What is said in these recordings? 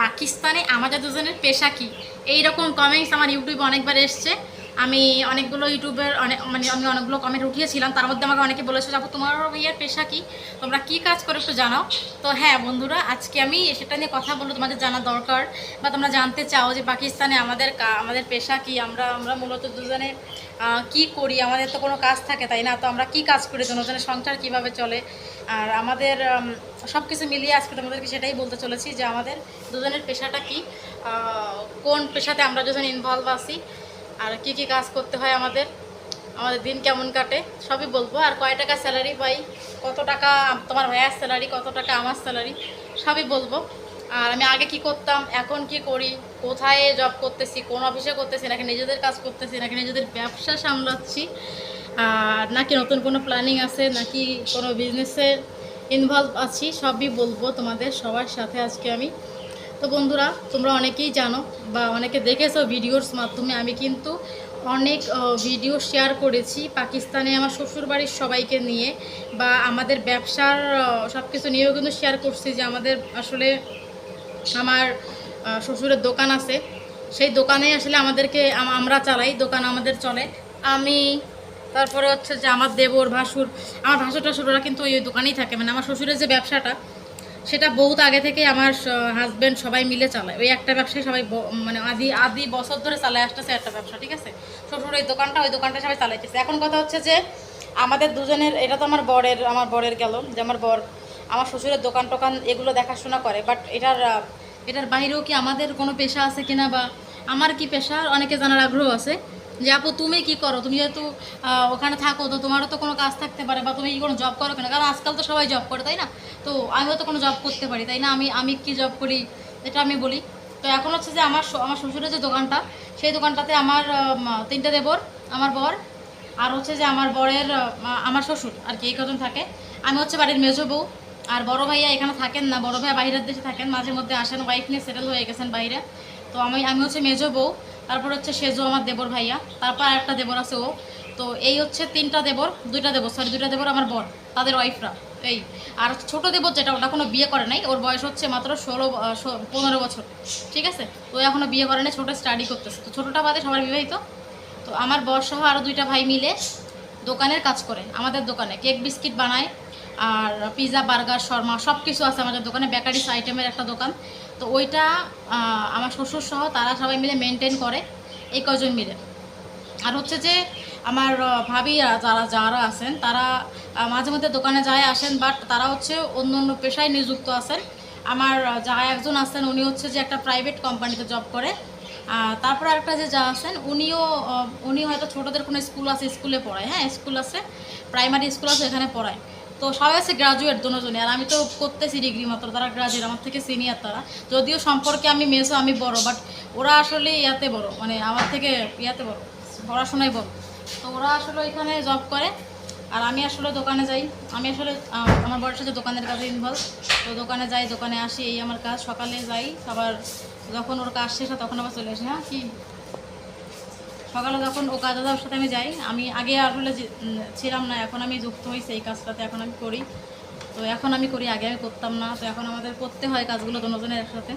পাকিস্তানে আমাদের দুজনের পেশা কি? এইরকম কমেন্টস আমার ইউটিউবে অনেকবার এসছে। আমি অনেকগুলো ইউটিউবের অনেক মানে আমি অনেকগুলো কমেন্ট উঠিয়েছিলাম, তার মধ্যে আমাকে অনেকে বলেছে যাব তোমার ভাইয়ার পেশা কি? তোমরা কি কাজ করে একটু জানাও। তো হ্যাঁ বন্ধুরা, আজকে আমি সেটা নিয়ে কথা বলব, তোমাদের জানা দরকার বা তোমরা জানতে চাও যে পাকিস্তানে আমাদের আমাদের পেশা কি, আমরা আমরা মূলত দুজনে কি করি, আমাদের তো কোনো কাজ থাকে, তাই না? তো আমরা কি কাজ করি, দুজনের সংসার কীভাবে চলে? আর আমাদের সব কিছু মিলিয়ে আজকে তোমাদেরকে সেটাই বলতে চলেছি যে আমাদের দুজনের পেশাটা কি কোন পেশাতে আমরা দুজন ইনভলভ আছি। আর কি কি কাজ করতে হয় আমাদের? আমাদের দিন কেমন কাটে? সবই বলব। আর কয় টাকা স্যালারি পাই কত টাকা তোমার ভাইয়ার স্যালারি কত টাকা আমার স্যালারি সবই বলব। আর আমি আগে কি করতাম? এখন কি করি? কোথায় জব করতেছি? কোন অফিসে করতেছি? নাকি নিজেদের কাজ করতেছি? নাকি নিজেদের ব্যবসা সামলাচ্ছি? আর নাকি নতুন কোনো প্ল্যানিং আছে? নাকি কোনো বিজনেসের ইনভলভ আছি? সবই বলব তোমাদের সবার সাথে আজকে আমি। তো বন্ধুরা, তোমরা অনেকেই জানো বা অনেকে দেখেছ ভিডিওর মাধ্যমে, আমি কিন্তু অনেক ভিডিও শেয়ার করেছি পাকিস্তানে আমার শ্বশুরবাড়ির সবাইকে নিয়ে বা আমাদের ব্যবসার সব কিছু নিয়েও কিন্তু শেয়ার করছি যে আমাদের আসলে আমার শ্বশুরের দোকান আছে। সেই দোকানে আসলে আমাদেরকে আমরা চালাই, দোকান আমাদের চলে। আমি, তারপরে হচ্ছে যে আমার দেবর, ভাসুর, আমার ভাসুর টাসুর ওরা কিন্তু ওই দোকানেই থাকে। মানে আমার শ্বশুরের যে ব্যবসাটা সেটা বহুত আগে থেকে আমার হাজব্যান্ড সবাই মিলে চালায়। ওই একটা ব্যবসায় সবাই মানে আদি আদি বছর ধরে চালায় আসতেছে একটা ব্যবসা, ঠিক আছে? শ্বশুর ওই দোকানটা ওই দোকানটা সবাই চালাইতেছে। এখন কথা হচ্ছে যে, আমাদের দুজনের, এটা তো আমার বরের আমার বরের গেল, যে আমার বর, আমার শ্বশুরের দোকান টোকান এগুলো দেখাশোনা করে বাট এটার এটার বাইরেও কি আমাদের কোনো পেশা আছে কিনা বা আমার কি পেশা? অনেকে জানার আগ্রহ আছে। যে আপু তুমি কি করো? তুমি যেহেতু ওখানে থাকো তো তোমারও তো কোনো কাজ থাকতে পারে বা তুমি কি কোনো জব করো কিনা? কারণ আজকাল তো সবাই জব করে তাই না? তো আমিও তো কোনো জব করতে পারি তাই না? আমি আমি কি জব করি এটা আমি বলি। তো এখন হচ্ছে যে আমার আমার শ্বশুরের যে দোকানটা সেই দোকানটাতে আমার আম, তিনটা দেবর আমার বর আর হচ্ছে যে আমার বরের আমার শ্বশুর আর কি এই কজন থাকে। আমি হচ্ছে বাড়ির মেজো বউ আর বড় ভাইয়া এখানে থাকেন না বড় ভাইয়া বাইরের দেশে থাকেন মাঝে মধ্যে আসেন ওয়াইফ নিয়ে সেটেল হয়ে গেছেন বাইরে। তো আমি আমি হচ্ছে মেজো বউ তারপর হচ্ছে সেজো আমার দেবর ভাইয়া, তারপর একটা দেবর আছে ও। তো এই হচ্ছে তিনটা দেবর, দুইটা দেবর সরি দুইটা দেবর আমার বর তাদের ওয়াইফরা এই, আর ছোটো দেবর যেটা, ওটা কোনো বিয়ে করে নাই, ওর বয়স হচ্ছে মাত্র ষোলো পনেরো বছর, ঠিক আছে? ও এখনও বিয়ে করে নাই, ছোটো স্টাডি করতেছে। তো ছোটোটা বাদে সবার বিবাহিত। তো আমার বর সহ আরও দুইটা ভাই মিলে দোকানের কাজ করে, আমাদের দোকানে। কেক বিস্কিট বানায় আর পিৎজা বার্গার শর্মা সব কিছু আছে আমাদের দোকানে বেকারিস আইটেমের একটা দোকান। তো ওইটা আমার শ্বশুর সহ তারা সবাই মিলে মেনটেন করে, এই কজন মিলে। আর হচ্ছে যে, আমার ভাবিরা যারা যারা আছেন, তারা মাঝে মধ্যে দোকানে যায় আসেন বাট তারা হচ্ছে অন্য অন্য পেশায় নিযুক্ত আছেন। আমার যা একজন আছেন, উনি হচ্ছে যে একটা প্রাইভেট কোম্পানিতে জব করে। তারপর একটা যে যা আছেন, উনিও উনি হয়তো ছোটোদের কোনো স্কুল আছে স্কুলে পড়ায়। হ্যাঁ স্কুল আছে প্রাইমারি স্কুল আছে এখানে পড়ায়। তো সবাই আছে গ্রাজুয়েট দুজনে, আর আমি তো করতেছি ডিগ্রি মাত্র, তারা গ্রাজুয়েট আমার থেকে সিনিয়র তারা। যদিও সম্পর্কে আমি মেসো আমি বড় বাট ওরা আসলে ইয়াতে বড় মানে আমার থেকে ইয়াতে বড়, পড়াশোনায় বড়। তো ওরা আসলে এখানে জব করে, আর আমি আসলে দোকানে যাই। আমি আসলে আমার বড়ের সাথে দোকানের কাজে ইনভলভ তো দোকানে যাই, দোকানে আসি, এই আমার কাজ, সকালে যাই, আবার যখন ওর কাজ শেষ হয়, তখন আবার চলে আসি। হ্যাঁ কি সকালে যখন ও দাদার সাথে আমি যাই আমি আগে যে- উম, ছিলাম না এখন আমি যুক্ত হয়েছি এই কাজটাতে এখন আমি করি। তো এখন আমি করি আগে আমি করতাম না। তো এখন আমাদের করতে হয় কাজগুলো দুজনের একসাথে।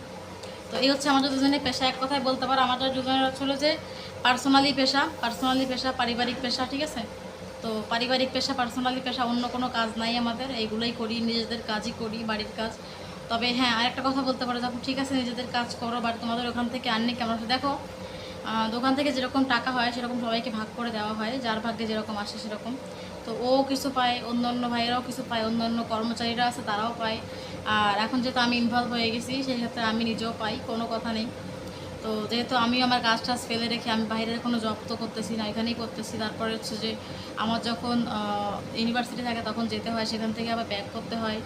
তো এই হচ্ছে আমাদের দুজনের পেশা। এক কথায় বলতে পারো আমাদের দুজনের হলো যে পার্সোনালি পেশা পার্সোনালি পেশা পারিবারিক পেশা ঠিক আছে? তো পারিবারিক পেশা পার্সোনালি পেশা অন্য কোনো কাজ নাই আমাদের। এইগুলোই করি নিজেদের কাজই করি বাড়ির কাজ। তবে হ্যাঁ আরেকটা কথা বলতে পারো যখন ঠিক আছে নিজেদের কাজ করো বাট তোমাদের ওখান থেকে আর্নিং কেমন দেখো দোকান থেকে যেরকম টাকা হয়, সেরকম সবাইকে ভাগ করে দেওয়া হয়। যার ভাগ্যে যেরকম আসে সেরকম। তো ও কিছু পায় অন্য অন্য ভাইয়েরাও কিছু পায় অন্য অন্য কর্মচারীরা আছে, তারাও পায়। আর এখন যেহেতু আমি ইনভলভ হয়ে গেছি, সেই ক্ষেত্রে আমি নিজেও পাই, কোনো কথা নেই। তো যেহেতু আমি আমার কাজ টাজ ফেলে রেখে আমি বাইরের কোনো জব তো করতেছি না, এখানেই করতেছি। তারপরে হচ্ছে যে, আমার যখন ইউনিভার্সিটি থাকে, তখন যেতে হয়, সেখান থেকে আবার ব্যাক করতে হয়।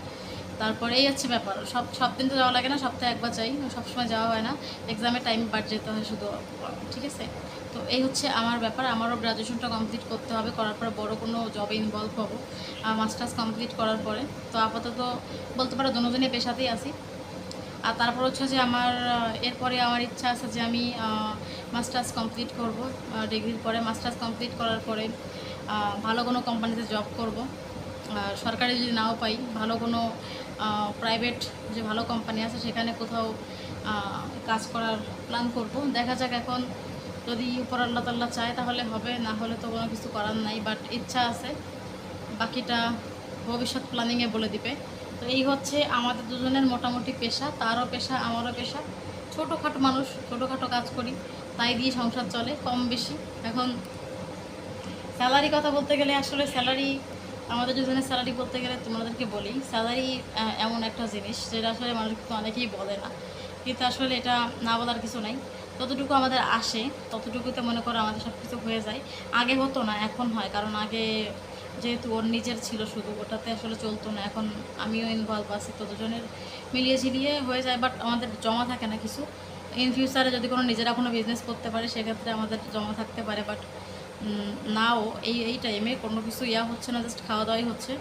তারপরে এই হচ্ছে ব্যাপার। সব সব দিন তো যাওয়া লাগে না, সপ্তাহে একবার যাই, সবসময় যাওয়া হয় না। এক্সামের টাইম বাট যেতে হয় শুধু, ঠিক আছে? তো এই হচ্ছে আমার ব্যাপার, আমারও গ্রাজুয়েশনটা কমপ্লিট করতে হবে, করার পরে বড় কোনো জবে ইনভলভ হব মাস্টার্স কমপ্লিট করার পরে। তো আপাতত বলতে পারো দুজনে পেশাতেই আছি। আর তারপর হচ্ছে যে আমার এরপরে আমার ইচ্ছা আছে যে আমি মাস্টার্স কমপ্লিট করব ডিগ্রির পরে মাস্টার্স কমপ্লিট করার পরে ভালো কোনো কোম্পানিতে জব করব। সরকারি যদি নাও পাই, ভালো কোনো প্রাইভেট যে ভালো কোম্পানি আছে, সেখানে কোথাও কাজ করার প্ল্যান করব। দেখা যাক এখন যদি উপর আল্লাহ তাল্লাহ চায় তাহলে হবে, না হলে তো কোনো কিছু করার নাই বাট ইচ্ছা আছে। বাকিটা ভবিষ্যৎ প্ল্যানিংয়ে বলে দিবে। তো এই হচ্ছে আমাদের দুজনের মোটামুটি পেশা, তারও পেশা, আমারও পেশা। ছোটোখাটো মানুষ, ছোটোখাটো কাজ করি, তাই দিয়ে সংসার চলে, কম বেশি। এখন স্যালারি কথা বলতে গেলে আসলে স্যালারি, আমাদের দুজনের স্যালারি বলতে গেলে তোমাদেরকে বলি, স্যালারি এমন একটা জিনিস যেটা আসলে মানুষ কিন্তু অনেকেই বলে না। কিন্তু আসলে এটা না বলার কিছু নাই। ততটুকু আমাদের আসে, ততটুকুতে মনে করো আমাদের সব কিছু হয়ে যায়। আগে হতো না, এখন হয়। কারণ আগে যেহেতু ওর নিজের ছিল শুধু, ওটাতে আসলে চলতো না। এখন আমিও ইনভলভ আছি, তো দুজনের মিলিয়ে ঝিলিয়ে হয়ে যায়। বাট আমাদের জমা থাকে না কিছু। ইন ফিউচারে যদি কোনো নিজেরা কোনো বিজনেস করতে পারে, সেক্ষেত্রে আমাদের জমা থাকতে পারে। But now. এই এই টাইমে কোনো কিছু ইয়া হচ্ছে না জাস্ট খাওয়া দাওয়াই হচ্ছে।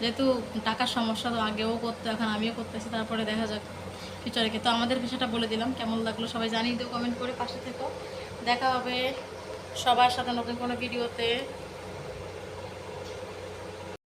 যেহেতু টাকার সমস্যা, তো আগেও করতে, এখন আমিও করতেছি, তারপরে দেখা যাক ফিউচারে তো আমাদের পেশাটা বলে দিলাম, কেমন লাগল সবাই জানিয়ে দিও কমেন্ট করে পাশে থেকো। দেখা হবে সবার সাথে নতুন কোনো ভিডিওতে